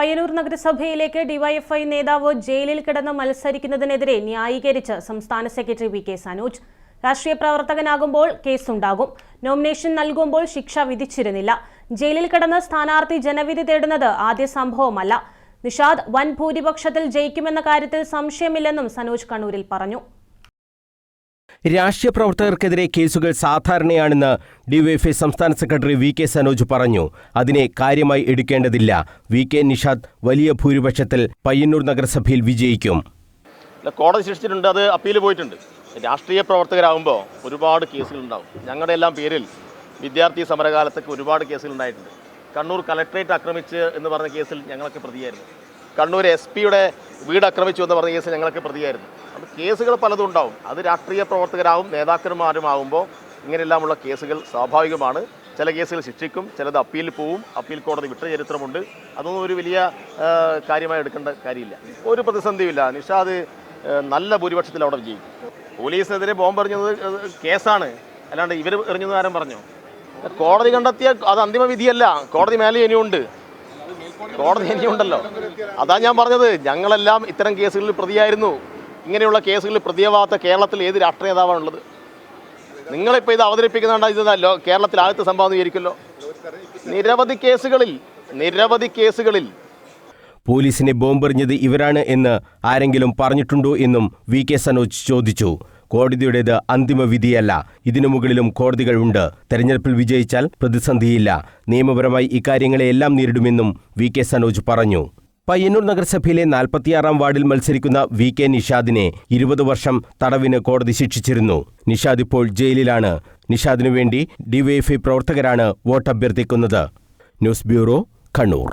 Payyanur നഗരസഭയിലേക്ക് DYFI നേതാവ് ജയിലിൽ കിടന്ന് മത്സരിക്കുന്നതിനെതിരെ ന്യായീകരിച്ച് സംസ്ഥാന സെക്രട്ടറി വി കെ സനോജ്. രാഷ്ട്രീയ പ്രവർത്തകനാകുമ്പോൾ കേസുണ്ടാകും. നോമിനേഷൻ നൽകുമ്പോൾ ശിക്ഷ വിധിച്ചിരുന്നില്ല. ജയിലിൽ കിടന്ന് സ്ഥാനാർത്ഥി ജനവിധി തേടുന്നത് ആദ്യ സംഭവമല്ല. നിഷാദ് വൻ ഭൂരിപക്ഷത്തിൽ ജയിക്കുമെന്ന കാര്യത്തിൽ സംശയമില്ലെന്നും സനോജ് കണ്ണൂരിൽ പറഞ്ഞു. രാഷ്ട്രീയ പ്രവർത്തകർക്കെതിരെ കേസുകൾ സാധാരണയാണെന്ന് ഡിവൈഎഫ്ഐ സംസ്ഥാന സെക്രട്ടറി വി കെ സനോജ് പറഞ്ഞു. അതിനെ കാര്യമായി എടുക്കേണ്ടതില്ല. വി കെ നിഷാദ് വലിയ ഭൂരിപക്ഷത്തിൽ പയ്യന്നൂർ നഗരസഭയിൽ വിജയിക്കും. കോടതി ശിക്ഷിച്ചിട്ടുണ്ട് അത് അപ്പീൽ പോയിട്ടുണ്ട്. രാഷ്ട്രീയ പ്രവർത്തകരാകുമ്പോൾ ഒരുപാട് കേസുകളുണ്ടാവും. ഞങ്ങളുടെ എല്ലാം പേരിൽ വിദ്യാർത്ഥി സമരകാലത്തൊക്കെ ഒരുപാട് കേസുകൾ ഉണ്ടായിട്ടുണ്ട് കണ്ണൂർ കലക്ട്രേറ്റ് ആക്രമിച്ച് എന്ന് പറഞ്ഞ കേസിൽ ഞങ്ങളൊക്കെ പ്രതിയായിരുന്നു. കണ്ണൂർ എസ് പിയുടെ വീട് ആക്രമിച്ചു എന്ന് പറഞ്ഞ കേസിൽ ഞങ്ങളൊക്കെ പ്രതിയായിരുന്നു. കേസുകൾ പലതും ഉണ്ടാവും. അത് രാഷ്ട്രീയ പ്രവർത്തകരാവും നേതാക്കന്മാരുമാകുമ്പോൾ ഇങ്ങനെയെല്ലാമുള്ള കേസുകൾ സ്വാഭാവികമാണ്. ചില കേസുകൾ ശിക്ഷിക്കും ചിലത് അപ്പീലിൽ പോവും. അപ്പീൽ കോടതി വിട്ട ചരിത്രമുണ്ട്. അതൊന്നും ഒരു വലിയ കാര്യമായി എടുക്കേണ്ട കാര്യമില്ല. ഒരു പ്രതിസന്ധിയുമില്ല. നിഷാദ് നല്ല ഭൂരിപക്ഷത്തിൽ അവിടെ വിജയിക്കും. പോലീസിനെതിരെ ബോംബ് എറിഞ്ഞത് അത് കേസാണ്. അല്ലാണ്ട് ഇവർ എറിഞ്ഞത് ആരും പറഞ്ഞു? കോടതി കണ്ടെത്തിയ അത് അന്തിമ വിധിയല്ല. കോടതി മേലെ ഇനിയുണ്ട്. കോടതി ഇനിയുണ്ടല്ലോ. അതാ ഞാൻ പറഞ്ഞത്. ഞങ്ങളെല്ലാം ഇത്തരം കേസുകളിൽ പ്രതിയായിരുന്നു. ഇങ്ങനെയുള്ള കേസുകളിൽ പ്രതിയവാത്ത കേരളത്തിൽ ഏത് രാഷ്ട്രീയ നേതാവാണുള്ളത്? നിങ്ങളിപ്പോൾ ഇത് അവതരിപ്പിക്കുന്നുണ്ട് ഇത് കേരളത്തിൽ ആദ്യത്തെ സംഭവം വിചാരിക്കുമല്ലോ. നിരവധി കേസുകളിൽ നിരവധി കേസുകളിൽ പോലീസിനെ ബോംബെറിഞ്ഞത് ഇവരാണ് എന്ന് ആരെങ്കിലും പറഞ്ഞിട്ടുണ്ടോ എന്നും വി കെ സനോജ് ചോദിച്ചു. കോടതിയുടേത് അന്തിമ വിധിയല്ല. ഇതിനു മുകളിലും കോടതികളുണ്ട് തെരഞ്ഞെടുപ്പിൽ വിജയിച്ചാൽ പ്രതിസന്ധിയില്ല. നിയമപരമായി ഇക്കാര്യങ്ങളെയെല്ലാം നേരിടുമെന്നും വി കെ സനോജ് പറഞ്ഞു. പയ്യന്നൂർ നഗരസഭയിലെ നാൽപ്പത്തിയാറാം വാർഡിൽ മത്സരിക്കുന്ന വി കെ നിഷാദിനെ ഇരുപത് വർഷം തടവിന് കോടതി ശിക്ഷിച്ചിരുന്നു. നിഷാദ് ഇപ്പോൾ ജയിലിലാണ്. നിഷാദിനു വേണ്ടി ഡിവൈഎഫ്ഐ പ്രവർത്തകരാണ് വോട്ട് അഭ്യർത്ഥിക്കുന്നത് ന്യൂസ് ബ്യൂറോ കണ്ണൂർ.